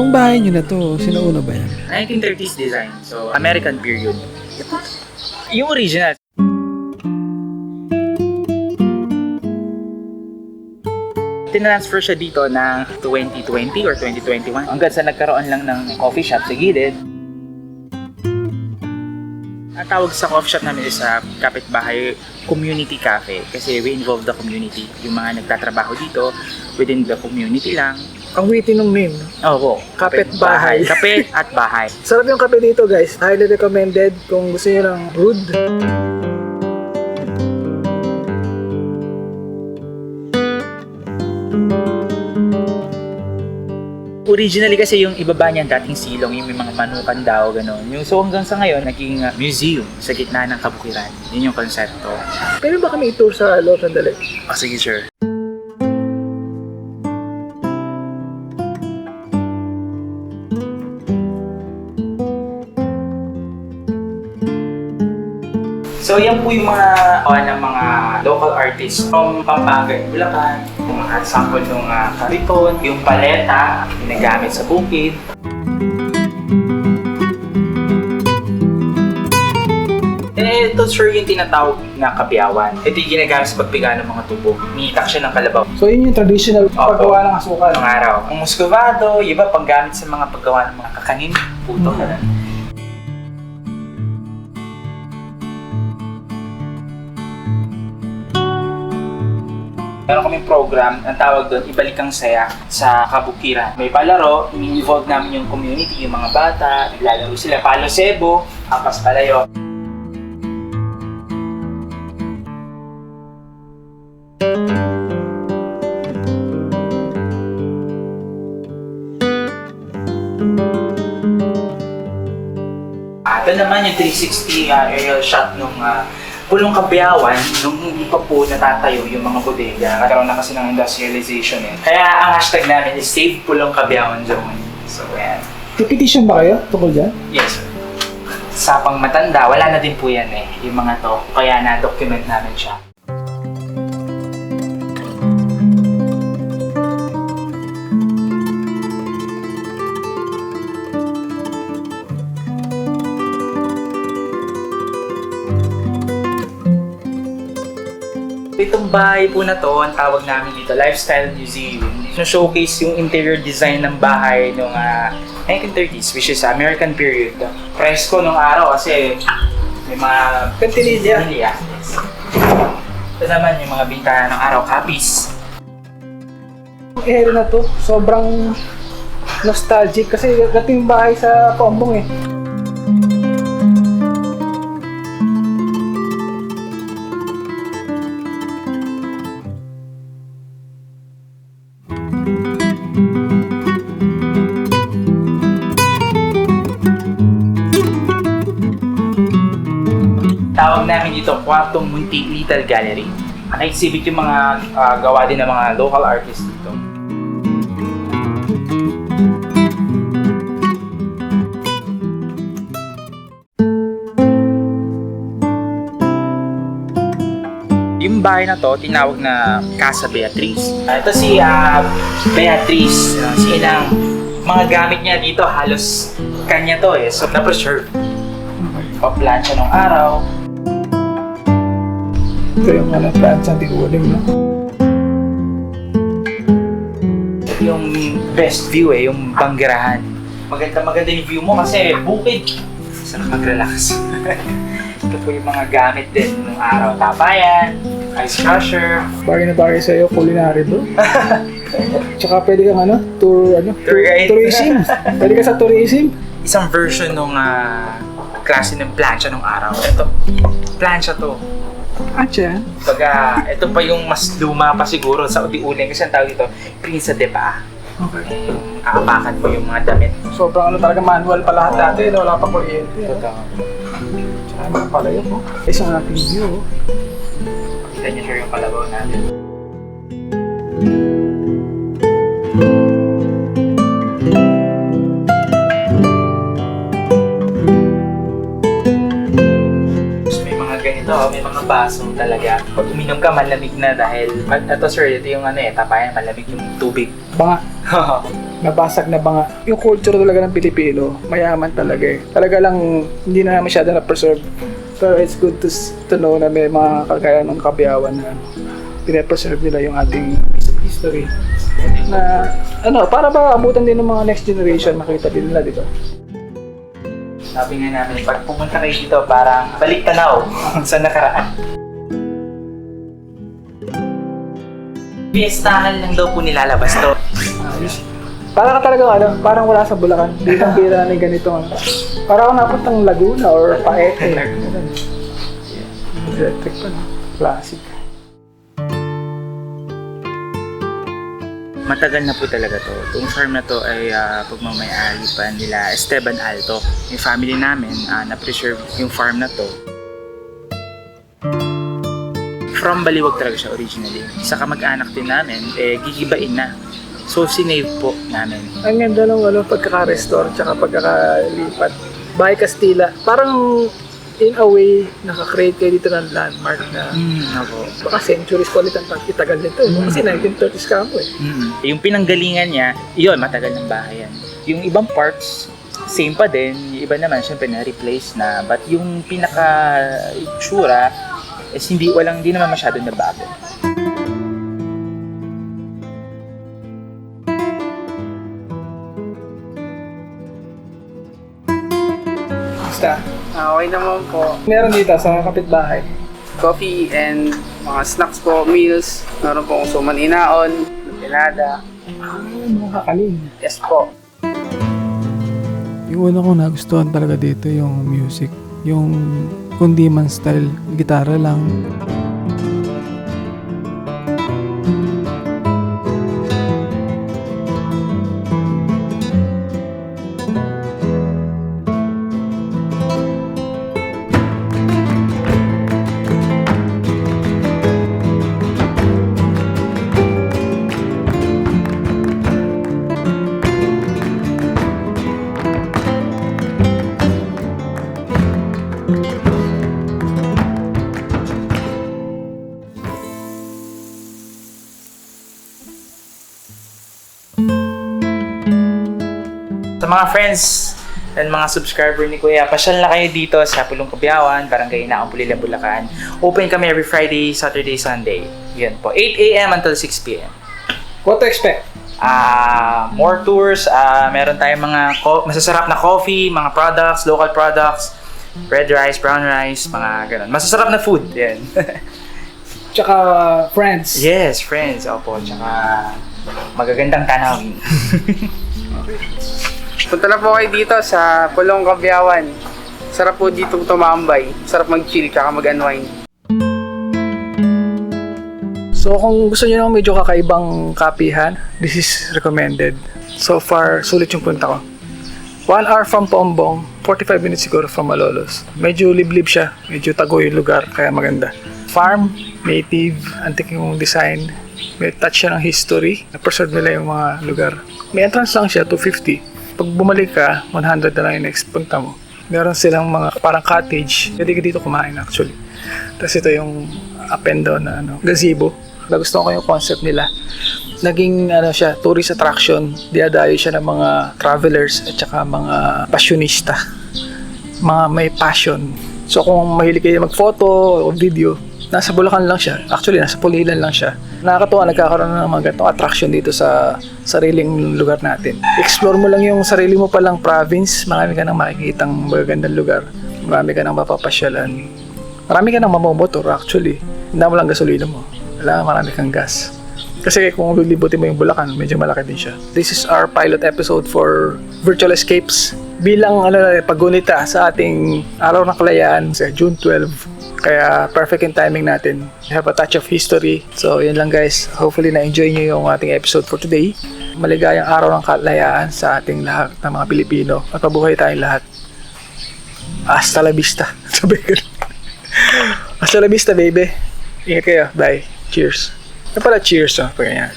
Itong bahay nyo na to, sinauna ba yan? 1930s design. So, American period. Yung original. Tinransfer siya dito ng 2020 or 2021 hanggang sa nagkaroon lang ng coffee shop sa gilid. Ang tawag sa coffee shop namin is sa kapitbahay community cafe kasi we involve the community. Yung mga nagtatrabaho dito within the community lang. Ang witty ng name. no? Oo, Kapitbahay. Kapit at bahay. Sarap yung kape dito guys. Highly recommended kung gusto niyo ng brewed. Originally kasi yung ibaba niyan dating silong, yung may mga manukan daw, gano'n. Yung, so hanggang sa ngayon, naging uh, museum sa gitna ng kabukiran. Yun yung konsepto. Pwede ba kami i-tour sa loob ng dali? Oh, sige, sure. So yan po yung mga uh, ng mga local artists from Pampanga, Bulacan, yung mga sample ng uh, kariton, yung paleta, ginagamit sa bukid. Eh, ito sir yung tinatawag na kabiyawan. Ito yung ginagamit sa pagbiga ng mga tubo. Niitak siya ng kalabaw. So yun yung traditional paggawa ng asukal. Ang araw. Ang muscovado, iba panggamit sa mga paggawa ng mga kakanin, puto. Meron kaming program, ang tawag doon, Ibalik ang Saya sa Kabukiran. May palaro, ini-involve namin yung community, yung mga bata, naglalaro sila. Palo Sebo, Ampas Palayo. Ito naman yung 360 uh, aerial shot nung uh, Pulong Kabiyawan, nung hindi pa po natatayo yung mga bodega. Nagkaroon na kasi ng industrialization eh. Kaya ang hashtag namin is Save Pulong Kabiyawan Zone. So, yan. Petition ba kayo tungkol dyan? Yes, sir. Sa pangmatanda, wala na din po yan eh, yung mga to. Kaya na-document namin siya. Itong bahay po na to, ang tawag namin dito, Lifestyle Museum. So, showcase yung interior design ng bahay nung ah, 1930s, which is American period. Presko nung araw kasi may mga. Cantililla. Yes. Ito naman yung mga bintana ng araw, copies. Area na to, sobrang nostalgic kasi dating bahay sa Pombong eh. Tawag namin dito, Kwartong Munti Little Gallery. Na-exhibit yung mga ah, gawa din ng mga local artists dito. Yung bahay na to, tinawag na Casa Beatriz. Ah, ito si ah, Beatriz. Ah, si Inang. Mga gamit niya dito, halos kanya to eh. So, na-preserve. Pa-plancha ng araw, Ito yung ano, plancha, di uling no? yung best view eh, yung banggirahan. Maganda maganda yung view mo kasi bukid. Sarap mag-relax. Ito po yung mga gamit din ng araw. Tapayan, ice crusher, Bagay na bagay sa'yo, culinary bro. Tsaka pwede kang ano, tour, ano, Tour guide. tourism. Pwede ka sa tourism. isang version ng klase ng plancha ng araw. Ito, plancha to. Siya. Baga, ito pa yung mas luma pa siguro sa udi-uling kasi ang tawag dito, Prinsa de Pa. Okay. Aapakan mo yung mga damit. Sobrang ano talaga manual pa lahat dati, no? wala pa kuryente. Totoo. Tsaka mga palayo po. Isang ating view. oh. Kita niyo sure yung kalabaw natin. Baso talaga. Pag uminom ka, malamig na dahil, ito sir, ito yung ano eh, tapayan, malamig yung tubig. banga. Nabasag na banga. Yung culture talaga ng Pilipino, mayaman talaga eh. Talaga lang, hindi na masyado na-preserve. Pero it's good to, to know na may mga kagaya ng kabiyawan na pinapreserve nila yung ating history. Na, ano, para ba abutan din ng mga next generation, makita din nila, di ba? Sabi nga namin, pag pumunta kayo dito, parang balik tanaw sa nakaraan. Fiestahan lang daw po nilalabas to. Ayos. Para ka talaga ano, parang wala sa Bulacan. Hindi kang bira na ganito. Ano. Para ako napuntang Laguna or Paete. Electric pa no? Classic. Matagal na po talaga to. Itong farm na to ay ah, pagmamayari pa nila Esteban Alto. Yung family namin, ah, na-preserve yung farm na to. From Baliwag talaga siya originally. Sa kamag-anak din namin, eh, gigibain na. So, sinave po namin. Ang ganda ng ano, pagkaka-restore tsaka pagkakalipat. Bahay Castilla. Parang in a way, nakakreate kayo dito ng landmark na Hmm, ako. baka centuries pa ulit ang itagal nito. eh. Kasi 1930s ka mo eh. Mm. Yung pinanggalingan niya, yun, matagal ng bahay yan. Yung ibang parts, same pa din. Yung iba naman, syempre, na-replace na. But yung pinaka-itsura, is hindi, walang, hindi naman masyado nabago. Basta, okay naman po. meron dito sa kapitbahay. Coffee and mga snacks po, meals. Meron pong suman inaon, pinada. Ah, mga kakanin. Yes po. Yung una kong nagustuhan talaga dito yung music. Yung kundi man style, gitara lang. Mga friends and mga subscriber ni Kuya, pasyal na kayo dito sa Pulong Kabiyawan, Barangay Naong Pulila, Bulacan. Open kami every Friday, Saturday, Sunday. Yan po. 8 a.m. until 6 p.m. What to expect? Ah, more tours, ah, meron tayong mga co- masasarap na coffee, mga products, local products, red rice, brown rice, mga ganun. Masasarap na food, yan. Tsaka friends. yes, friends, opo, tsaka magagandang tanawin. Punta na po kayo dito sa Pulong Kabyawan. Sarap po dito tumambay. Sarap mag-chill tsaka mag-unwind. So kung gusto niyo ng medyo kakaibang kapihan, this is recommended. So far, sulit yung punta ko. 1 hour from Pombong, 45 minutes siguro from Malolos. Medyo liblib siya, medyo tago yung lugar, kaya maganda. Farm, native, antique yung design, may touch siya ng history, na-preserve nila yung mga lugar. May entrance lang siya, 250. Pag bumalik ka, 100 na lang yung next punta mo. Meron silang mga parang cottage, pwede ka dito kumain actually. Tapos ito yung up and down na ano, gazebo. Nagustuhan ko yung concept nila. Naging ano siya, tourist attraction. Diadayo siya ng mga travelers at saka mga passionista. Mga may passion. So kung mahilig kayo mag-photo o video, nasa Bulacan lang siya. Actually, nasa Pulilan lang siya. Nakakatuwa, nagkakaroon ng mga ganitong attraction dito sa sariling lugar natin. Explore mo lang yung sarili mo palang province, marami ka nang makikitang magagandang lugar. Marami ka nang mapapasyalan. Marami ka nang mamomotor actually. Hindi mo lang gasolina mo. Wala, marami kang gas. Kasi kung lilibutin mo yung Bulacan, medyo malaki din siya. This is our pilot episode for Virtual Escapes. Bilang ano, pagunita sa ating araw ng kalayaan sa June 12. Kaya perfect yung timing natin. We have a touch of history. So yun lang guys. Hopefully na-enjoy nyo yung ating episode for today. Maligayang araw ng kalayaan sa ating lahat ng mga Pilipino. At mabuhay tayong lahat. Hasta la vista. Sabi ko. Hasta la vista, baby. Ingat kayo. Bye. Cheers. Yung pala, cheers, oh. Pag ganyan.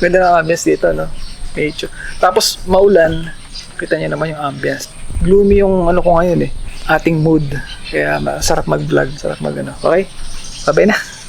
Ganda ng ambience dito, no? Nature. Tapos, maulan. Kita niyo naman yung ambience. Gloomy yung ano ko ngayon, eh. Ating mood. Kaya, masarap mag-vlog. Sarap mag, ano. Okay? Bye-bye na.